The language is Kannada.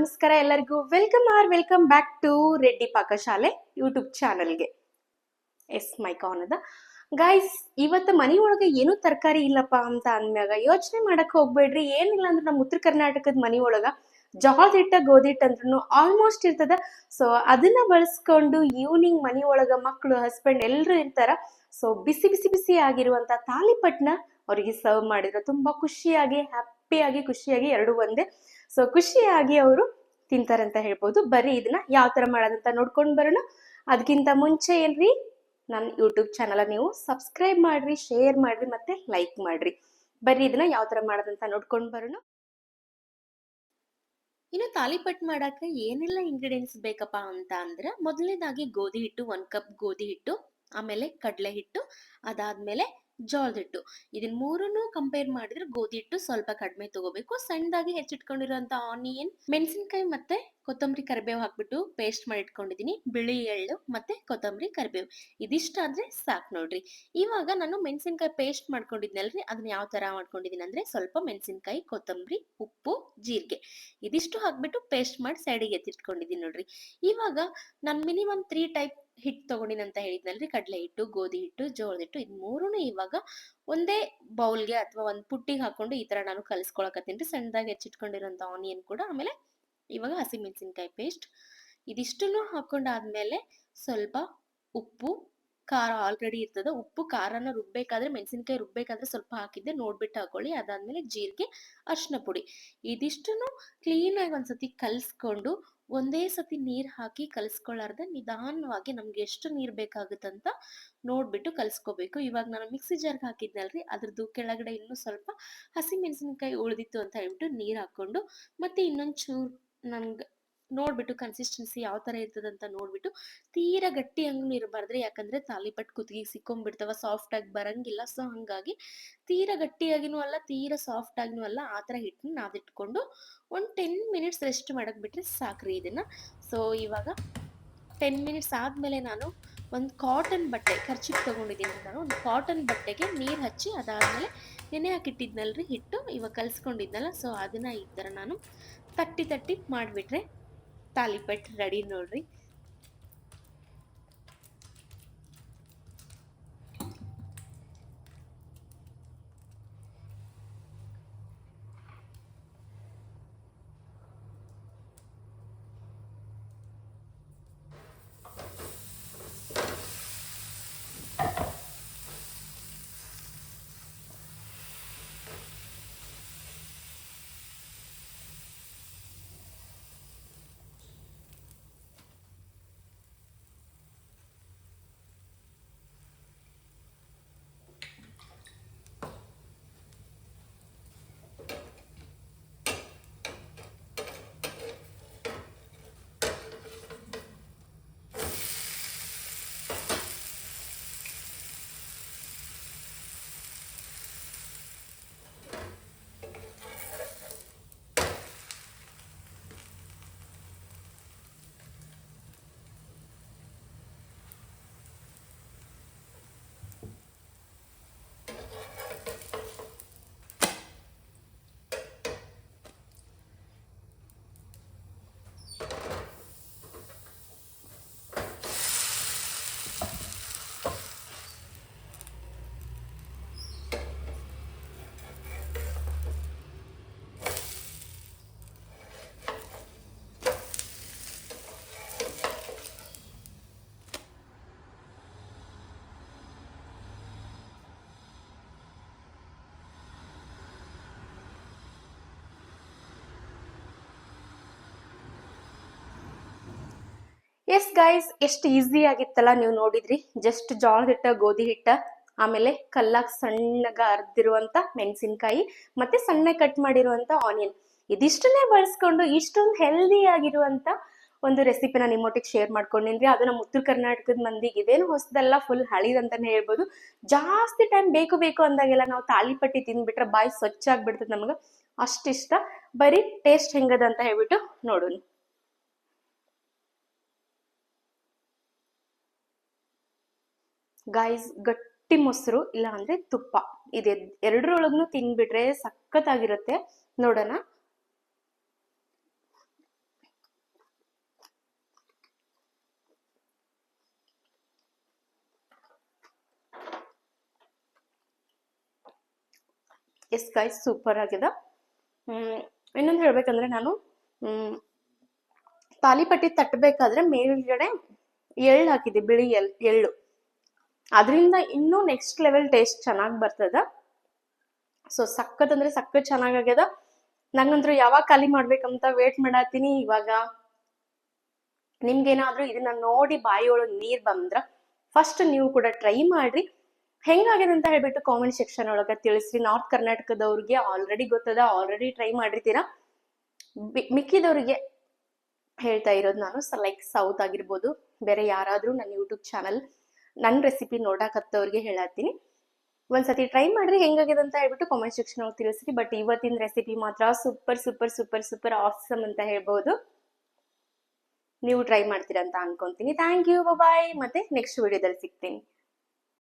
ನಮಸ್ಕಾರ ಎಲ್ಲರಿಗೂ. Welcome or welcome back to Reddy Pakashale YouTube ಚಾನಲ್ಗೆ. ಎಸ್ ಮೈ ಅದ. ಗೈಸ್ ಇವತ್ತು ಮನೆ ಒಳಗೆ ಏನೂ ತರಕಾರಿ ಇಲ್ಲಪ್ಪ ಅಂತ ಅಂದ್ಮ್ಯಾಗ ಯೋಚನೆ ಮಾಡಕ್ಕೆ ಹೋಗ್ಬೇಡ್ರಿ. ಏನಿಲ್ಲ ಅಂದ್ರೆ ನಮ್ಮ ಉತ್ತರ ಕರ್ನಾಟಕದ ಮನೆ ಒಳಗೆ ಜೋಳದ ಹಿಟ್ಟು ಅಂದ್ರೂ ಆಲ್ಮೋಸ್ಟ್ ಇರ್ತದ. ಸೊ ಅದನ್ನ ಬಳಸ್ಕೊಂಡು ಈವ್ನಿಂಗ್ ಮನೆ ಒಳಗೆ ಮಕ್ಕಳು ಹಸ್ಬೆಂಡ್ ಎಲ್ಲರೂ ಇರ್ತಾರ. ಸೊ ಬಿಸಿ ಬಿಸಿ ಬಿಸಿ ಆಗಿರುವಂತ ತಾಲಿಪಟ್ನ ಅವರಿಗೆ ಸರ್ವ್ ಮಾಡಿದ್ರು ತುಂಬಾ ಖುಷಿಯಾಗಿ ಹ್ಯಾಪಿಯಾಗಿ ಖುಷಿಯಾಗಿ ಎರಡು ಒಂದೇ. ಸೊ ಖುಷಿಯಾಗಿ ಅವರು ತಿಂತಾರಂತ ಹೇಳ್ಬೋದು. ಬರೀ ಇದನ್ನ ಯಾವ ತರ ಮಾಡೋದಂತ ನೋಡ್ಕೊಂಡು ಬರೋಣ. ಅದಕ್ಕಿಂತ ಮುಂಚೆ ಏನ್ರಿ ನನ್ನ ಯೂಟ್ಯೂಬ್ ಚಾನಲ್ ನೀವು ಸಬ್ಸ್ಕ್ರೈಬ್ ಮಾಡ್ರಿ ಶೇರ್ ಮಾಡ್ರಿ, ಮತ್ತೆ ಲೈಕ್ ಮಾಡ್ರಿ. ಬರೀ ಇದನ್ನ ಯಾವ ತರ ಮಾಡೋದಂತ ನೋಡ್ಕೊಂಡು ಬರೋಣ. ಇನ್ನು ತಾಲಿಪಟ್ ಮಾಡಕ್ಕೆ ಏನೆಲ್ಲ ಇಂಗ್ರೀಡಿಯೆಂಟ್ಸ್ ಬೇಕಪ್ಪ ಅಂತ ಅಂದ್ರೆ, ಮೊದಲನೇದಾಗಿ ಗೋಧಿ ಹಿಟ್ಟು ಒನ್ ಕಪ್ ಗೋಧಿ ಹಿಟ್ಟು, ಆಮೇಲೆ ಕಡಲೆ ಹಿಟ್ಟು, ಅದಾದ್ಮೇಲೆ ಜೋಳದ ಹಿಟ್ಟು. ಇದನ್ನ ಮೂರನ್ನು ಕಂಪೇರ್ ಮಾಡಿದ್ರೆ ಗೋಧಿ ಹಿಟ್ಟು ಸ್ವಲ್ಪ ಕಡಿಮೆ ತಗೋಬೇಕು. ಸಣ್ಣದಾಗಿ ಹೆಚ್ಚಿಟ್ಕೊಂಡಿರುವಂತ ಆನಿಯನ್ ಮೆಣಸಿನಕಾಯಿ ಮತ್ತೆ ಕೊತ್ತಂಬರಿ ಕರಿಬೇವು ಹಾಕ್ಬಿಟ್ಟು ಪೇಸ್ಟ್ ಮಾಡಿ ಇಟ್ಕೊಂಡಿದೀನಿ ಬಿಳಿ ಎಳ್ಳು ಮತ್ತೆ ಕೊತ್ತಂಬರಿ ಕರಿಬೇವು. ಇದಿಷ್ಟಾದ್ರೆ ಸಾಕು ನೋಡ್ರಿ. ಇವಾಗ ನಾನು ಮೆಣಸಿನಕಾಯಿ ಪೇಸ್ಟ್ ಮಾಡ್ಕೊಂಡಿದ್ನಲ್ರಿ? ಅದನ್ನ ಯಾವ ತರ ಮಾಡ್ಕೊಂಡಿದೀನಿ ಅಂದ್ರೆ ಸ್ವಲ್ಪ ಮೆಣಸಿನಕಾಯಿ, ಕೊತ್ತಂಬರಿ, ಉಪ್ಪು, ಜೀರಿಗೆ. ಇದಿಷ್ಟು ಹಾಕ್ಬಿಟ್ಟು ಪೇಸ್ಟ್ ಮಾಡಿ ಸೈಡಿಗೆ ಎತ್ತಿಟ್ಕೊಂಡಿದೀನಿ ನೋಡ್ರಿ. ಇವಾಗ ನಾನು ಮಿನಿಮಮ್ ತ್ರೀ ಟೈಪ್ ಹಿಟ್ಟು ತಗೊಂಡಿನ ಅಂತ ಹೇಳಿದ್ನಲ್ರಿ? ಕಡಲೆ ಹಿಟ್ಟು, ಗೋಧಿ ಹಿಟ್ಟು, ಜೋಳದ ಹಿಟ್ಟು. ಇದು ಮೂರೂ ಇವಾಗ ಒಂದೇ ಬೌಲ್ಗೆ ಅಥವಾ ಒಂದು ಪುಟ್ಟಿಗೆ ಹಾಕೊಂಡು ಈ ತರ ನಾನು ಕಲಿಸ್ಕೊಳಕತ್ತೀನಿ ಸಣ್ಣದಾಗಿ ಹೆಚ್ಚಿಟ್ಕೊಂಡಿರೋಂಥ ಆನಿಯನ್ ಕೂಡ. ಆಮೇಲೆ ಇವಾಗ ಹಸಿಮೆಣಸಿನ್ಕಾಯಿ ಪೇಸ್ಟ್ ಇದಿಷ್ಟನ್ನು ಹಾಕೊಂಡಾದ್ಮೇಲೆ ಸ್ವಲ್ಪ ಉಪ್ಪು, ಖಾರ ಆಲ್ರೆಡಿ ಇರ್ತದೆ. ಉಪ್ಪು, ಖಾರನ ರುಬ್ಬೇಕಾದ್ರೆ, ಮೆಣಸಿನ್ಕಾಯಿ ರುಬ್ಬೇಕಾದ್ರೆ ಸ್ವಲ್ಪ ಹಾಕಿದ್ದೆ. ನೋಡ್ಬಿಟ್ಟು ಹಾಕೊಳ್ಳಿ. ಅದಾದ್ಮೇಲೆ ಜೀರಿಗೆ ಅರ್ಶಿನ ಪುಡಿ. ಇದಿಷ್ಟನ್ನು ಕ್ಲೀನಾಗಿ ಒಂದ್ಸತಿ ಕಲಿಸ್ಕೊಂಡು, ಒಂದೇ ಸತಿ ನೀರು ಹಾಕಿ ಕಲಿಸ್ಕೊಳ್ಳಾರ್ದೆ ನಿಧಾನವಾಗಿ ನಮ್ಗೆ ಎಷ್ಟು ನೀರ್ ಬೇಕಾಗುತ್ತಂತ ನೋಡ್ಬಿಟ್ಟು ಕಲಿಸ್ಕೋಬೇಕು. ಇವಾಗ ನಾನು ಮಿಕ್ಸಿ ಜಾರ್ಗೆ ಹಾಕಿದ್ನಲ್ರಿ ಅದ್ರದ್ದು ಕೆಳಗಡೆ ಇನ್ನೂ ಸ್ವಲ್ಪ ಹಸಿ ಮೆಣಸಿನ್ಕಾಯಿ ಉಳಿದಿತ್ತು ಅಂತ ಹೇಳ್ಬಿಟ್ಟು ನೀರು ಹಾಕೊಂಡು ಮತ್ತೆ ಇನ್ನೊಂದ್ ನನ್ಗೆ ನೋಡ್ಬಿಟ್ಟು ಕನ್ಸಿಸ್ಟೆನ್ಸಿ ಯಾವ ಥರ ಇರ್ತದಂತ ನೋಡ್ಬಿಟ್ಟು ತೀರಾ ಗಟ್ಟಿ ಹಂಗೂ ಇರಬಾರ್ದ್ರಿ. ಯಾಕಂದರೆ ತಾಲಿಪಟ್ಟು ಕುತ್ತಿಗೆ ಸಿಕ್ಕೊಂಡ್ಬಿಡ್ತವೆ ಸಾಫ್ಟ್ ಆಗಿ ಬರಂಗಿಲ್ಲ. ಸೊ ಹಂಗಾಗಿ ತೀರಾ ಗಟ್ಟಿಯಾಗಿನೂ ಅಲ್ಲ, ತೀರಾ ಸಾಫ್ಟ್ ಆಗಿನೂ ಅಲ್ಲ, ಆ ಥರ ಹಿಟ್ಟನ್ನ ನಾದಿಟ್ಕೊಂಡು ಒಂದು ಟೆನ್ ಮಿನಿಟ್ಸ್ ರೆಸ್ಟ್ ಮಾಡಕ್ ಬಿಟ್ಟರೆ ಸಾಕ್ರಿ ಇದನ್ನು. ಸೊ ಇವಾಗ ಟೆನ್ ಮಿನಿಟ್ಸ್ ಆದಮೇಲೆ ನಾನು ಒಂದು ಕಾಟನ್ ಬಟ್ಟೆ, ಖರ್ಚಿಗೆ ತಗೊಂಡಿದ್ದೀನಿ ನಾನು ಒಂದು ಕಾಟನ್ ಬಟ್ಟೆಗೆ ನೀರು ಹಚ್ಚಿ ಅದಾದಮೇಲೆ ನೆನೆ ಹಾಕಿಟ್ಟಿದ್ನಲ್ರಿ ಹಿಟ್ಟು. ಇವಾಗ ಕಲ್ಸ್ಕೊಂಡಿದ್ನಲ್ಲ ಸೊ ಅದನ್ನು ಈ ಥರ ನಾನು ತಟ್ಟಿ ತಟ್ಟಿ ಮಾಡಿಬಿಟ್ರೆ ತಾಲಿಪಟ್ ರೆಡಿ ನೋಡ್ರಿ. ಎಸ್ ಗೈಸ್ ಎಷ್ಟು ಈಸಿ ಆಗಿತ್ತಲ್ಲ ನೀವು ನೋಡಿದ್ರಿ. ಜಸ್ಟ್ ಜೋಳದ ಹಿಟ್ಟ, ಗೋಧಿ ಹಿಟ್ಟ, ಆಮೇಲೆ ಕಲ್ಲಾಗಿ ಸಣ್ಣಗ ಅರ್ದಿರುವಂತ ಮೆಣಸಿನ್ಕಾಯಿ, ಮತ್ತೆ ಸಣ್ಣ ಕಟ್ ಮಾಡಿರುವಂತ ಆನಿಯನ್ ಇದಿಷ್ಟನ್ನೇ ಬಳಸ್ಕೊಂಡು ಇಷ್ಟೊಂದು ಹೆಲ್ದಿ ಆಗಿರುವಂತ ಒಂದು ರೆಸಿಪಿನ ನಿಮ್ಮೊಟ್ಟಿಗೆ ಶೇರ್ ಮಾಡ್ಕೊಂಡಿನ್ರಿ. ಅದು ನಮ್ಮ ಉತ್ತರ ಕರ್ನಾಟಕದ ಮಂದಿಗೆ ಇದೇನು ಹೊಸದಲ್ಲ ಫುಲ್ ಹಳಿದಂತಾನೆ ಹೇಳ್ಬೋದು. ಜಾಸ್ತಿ ಟೈಮ್ ಬೇಕು ಬೇಕು ಅಂದಾಗೆಲ್ಲ ನಾವು ತಾಲಿಪಟ್ಟಿ ತಿಂದ್ಬಿಟ್ರೆ ಬಾಯಿ ಸ್ವಚ್ಛ ಆಗ್ಬಿಡ್ತದೆ ನಮ್ಗೆ. ಅಷ್ಟಿಷ್ಟ ಬರೀ ಟೇಸ್ಟ್ ಹೆಂಗದ ಅಂತ ಹೇಳ್ಬಿಟ್ಟು ನೋಡೋಣ. ಗಾಯ್ಸ್ ಗಟ್ಟಿ ಮೊಸರು ಇಲ್ಲ ಅಂದ್ರೆ ತುಪ್ಪ. ಇದೆ ಎರಡರೊಳಗೂ ತಿನ್ಬಿಟ್ರೆ ಸಖತ್ತಾಗಿರುತ್ತೆ. ನೋಡೋಣ. ಎಸ್ ಗಾಯ್ಸ್ ಸೂಪರ್ ಆಗಿದೆ. ಹ್ಮ್, ಇನ್ನೊಂದು ಹೇಳ್ಬೇಕಂದ್ರೆ ನಾನು, ಹ್ಮ್, ತಾಲಿಪಟ್ಟಿ ತಟ್ಟಬೇಕಾದ್ರೆ ಮೇಲ್ಗಡೆ ಎಳ್ಳು ಹಾಕಿದ್ದೆ, ಬಿಳಿ ಎಳ್, ಎಳ್ಳು. ಅದರಿಂದ ಇನ್ನೂ ನೆಕ್ಸ್ಟ್ ಲೆವೆಲ್ ಟೇಸ್ಟ್ ಚೆನ್ನಾಗಿ ಬರ್ತದ. ಸೊ ಸಖತ್ ಅಂದ್ರೆ ಸಖತ್ ಚೆನ್ನಾಗಾಗ್ಯದ ನಂಗಂದ್ರು ಯಾವಾಗ ಖಾಲಿ ಮಾಡ್ಬೇಕಂತ ವೇಟ್ ಮಾಡತ್ತೀನಿ ಇವಾಗ. ನಿಮ್ಗೇನಾದ್ರೂ ಇದನ್ನ ನೋಡಿ ಬಾಯಿ ಒಳಗೆ ನೀರ್ ಬಂದ್ರ ಫಸ್ಟ್ ನೀವು ಕೂಡ ಟ್ರೈ ಮಾಡ್ರಿ. ಹೆಂಗಾಗಿದೆ ಅಂತ ಹೇಳ್ಬಿಟ್ಟು ಕಾಮೆಂಟ್ ಸೆಕ್ಷನ್ ಒಳಗ ತಿಳಿಸ್ರಿ. ನಾರ್ತ್ ಕರ್ನಾಟಕದವ್ರಿಗೆ ಆಲ್ರೆಡಿ ಗೊತ್ತದ ಆಲ್ರೆಡಿ ಟ್ರೈ ಮಾಡಿರ್ತೀರ? ಮಿಕ್ಕಿದವ್ರಿಗೆ ಹೇಳ್ತಾ ಇರೋದು ನಾನು ಲೈಕ್ ಸೌತ್ ಆಗಿರ್ಬೋದು, ಬೇರೆ ಯಾರಾದ್ರೂ ನನ್ನ ಯೂಟ್ಯೂಬ್ ಚಾನಲ್ ನನ್ನ ರೆಸಿಪಿ ನೋಡಕತ್ತವ್ರಿಗೆ ಹೇಳತ್ತೀನಿ. ಒಂದ್ಸತಿ ಟ್ರೈ ಮಾಡ್ರಿ ಹೆಂಗಾಗಿದೆ ಅಂತ ಹೇಳ್ಬಿಟ್ಟು ಕಾಮೆಂಟ್ ಸೆಕ್ಷನ್ ಒಳಗೆ ತಿಳಿಸ್ರಿ. ಬಟ್ ಇವತ್ತಿನ ರೆಸಿಪಿ ಮಾತ್ರ super super super super awesome ಅಂತ ಹೇಳ್ಬೋದು. ನೀವು ಟ್ರೈ ಮಾಡ್ತೀರಾ ಅಂತ ಅನ್ಕೊಂತೀನಿ. ಥ್ಯಾಂಕ್ ಯು ಬಾಯ್ ಮತ್ತೆ ನೆಕ್ಸ್ಟ್ ವಿಡಿಯೋದಲ್ಲಿ ಸಿಗ್ತೀನಿ.